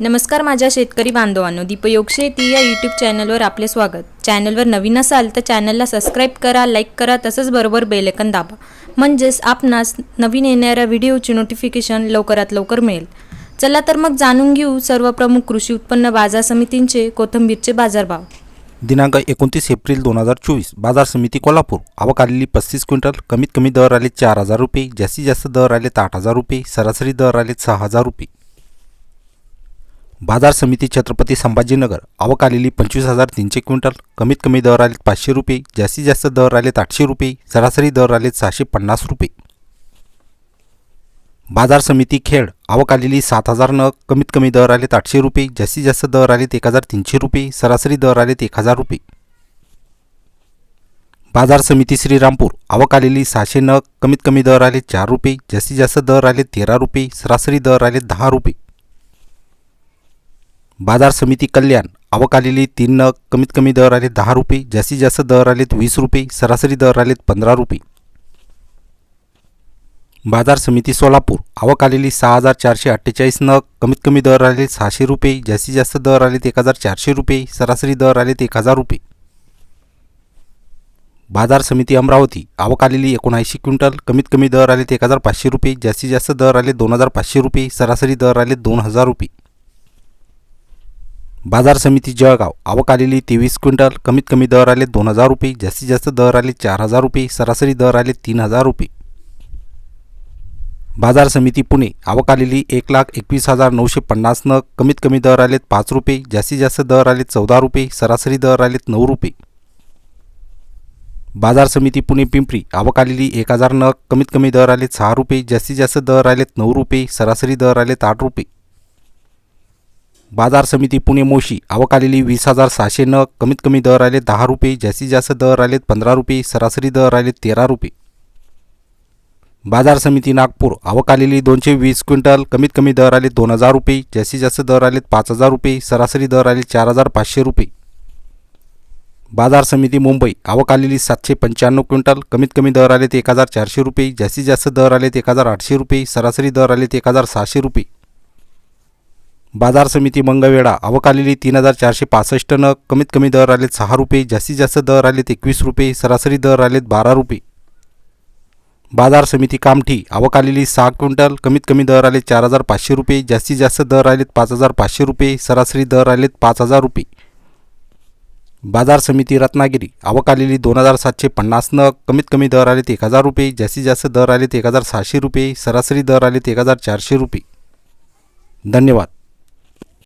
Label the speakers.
Speaker 1: नमस्कार माझ्या शेतकरी बांधवांनो दीपयोग शेती या यूट्यूब चॅनलवर आपले स्वागत. चॅनलवर नवीन असाल तर चॅनलला सबस्क्राईब करा लाईक करा तसंच बरोबर बेलेकन दाबा. म्हणजेच आपणास नवीन येणाऱ्या व्हिडिओची नोटिफिकेशन लवकरात लवकर मिळेल. चला तर मग जाणून घेऊ सर्व प्रमुख कृषी उत्पन्न बाजार समितींचे कोथिंबीरचे बाजारभाव.
Speaker 2: दिनांक एकोणतीस एप्रिल दोन हजार चोवीस बाजार समिती कोल्हापूर. आवक आलेली पस्तीस क्विंटल कमीत कमी दर आले चार हजार रुपये जास्तीत जास्त दर आले आठ हजार रुपये सरासरी दर आले सहा हजार रुपये. बाजार समिती छत्रपती संभाजीनगर. आवक आलेली पंचवीस हजार तीनशे क्विंटल. कमीत कमी दर आले पाचशे रुपये. जास्तीत जास्त दर आलेत आठशे रुपये. सरासरी दर आलेत सहाशे पन्नास रुपये. बाजार समिती खेड. आवक आलेली सात हजार नग. कमीत कमी दर आलेत आठशे रुपये. जास्तीत जास्त दर आलेत एक हजार तीनशे रुपये. सरासरी दर आलेत एक हजार रुपये. बाजार समिती श्रीरामपूर. आवक आलेली सहाशे नग. कमीत कमी दर आले चार रुपये. जास्तीत जास्त दर आले तेरा रुपये. सरासरी दर आले दहा रुपये. बाजार समिती कल्याण आवक आलेली तीन नग कमीत कमी दर आले दहा रुपये जास्तीत जास्त दर आलेत वीस रुपये सरासरी दर आलेत पंधरा रुपये. बाजार समिती सोलापूर आवक आलेली सहा हजार चारशे अठ्ठेचाळीस नग कमीत कमी दर आले सहाशे रुपये जास्तीत जास्त दर आलेत एक हजार चारशे रुपये सरासरी दर आलेत एक हजार रुपये. बाजार समिती अमरावती आवक आलेली एकोणऐंशी क्विंटल कमीत कमी दर आलेत एक हजार पाचशे रुपये जास्तीत जास्त दर आले दोन हजार पाचशे रुपये सरासरी दर आले दोन हजार रुपये. बाजार समिती जळगाव. आवक आलेली तेवीस क्विंटल कमीत कमी दर आले दोन हजार रुपये जास्तीत जास्त दर आले चार हजार रुपये सरासरी दर आले तीन हजार रुपये. बाजार समिती पुणे. आवक आलेली एक लाख एकवीस हजार नऊशे पन्नास नग कमीत कमी दर आलेत पाच रुपये जास्तीत जास्त दर आलेत चौदा रुपये सरासरी दर आलेत नऊ रुपये. बाजार समिती पुणे पिंपरी. आवक आलेली एक हजार नग कमीत कमी दर आलेत सहा रुपये जास्तीत जास्त दर आलेत नऊ रुपये सरासरी दर आलेत आठ रुपये. बाजार समिती पुणे मोशी आवक आलेली वीस हजार सहाशे नग कमीत कमी दर आले दहा रुपये जास्तीत जास्त दर आलेत पंधरा रुपये सरासरी दर आले तेरा रुपये. बाजार समिती नागपूर आवक आलेली दोनशे वीस क्विंटल कमीत कमी दर आले दोन हजार रुपये जास्तीत जास्त दर आलेत पाच हजार रुपये सरासरी दर आले चार हजार पाचशे रुपये. बाजार समिती मुंबई आवक आलेली सातशे पंच्याण्णव क्विंटल कमीत कमी दर आलेत एक हजार चारशे रुपये जास्तीत जास्त दर आलेत एक हजार आठशे रुपये सरासरी दर आलेत एक हजार सहाशे रुपये. बाजार समिती मंगळवेढा. अवकालेली तीन हजार चारशे पासष्ट नग कमीत कमी दर आलेत सहा रुपये जास्तीत जास्त दर आलेत एकवीस रुपये सरासरी दर आलेत बारा रुपये. बाजार समिती कामठी. अवकालेली सहा क्विंटल कमीत कमी दर आले चार हजार पाचशे रुपये जास्तीत जास्त दर आलेत पाच हजार पाचशे रुपये सरासरी दर आलेत पाच हजार रुपये. बाजार समिती रत्नागिरी. अवकालेली दोन हजार सातशे पन्नास नग कमीत कमी दर आलेत एक हजार रुपये जास्तीत जास्त दर आलेत एक हजार सहाशे रुपये सरासरी दर आलेत एक हजार चारशे रुपये. धन्यवाद.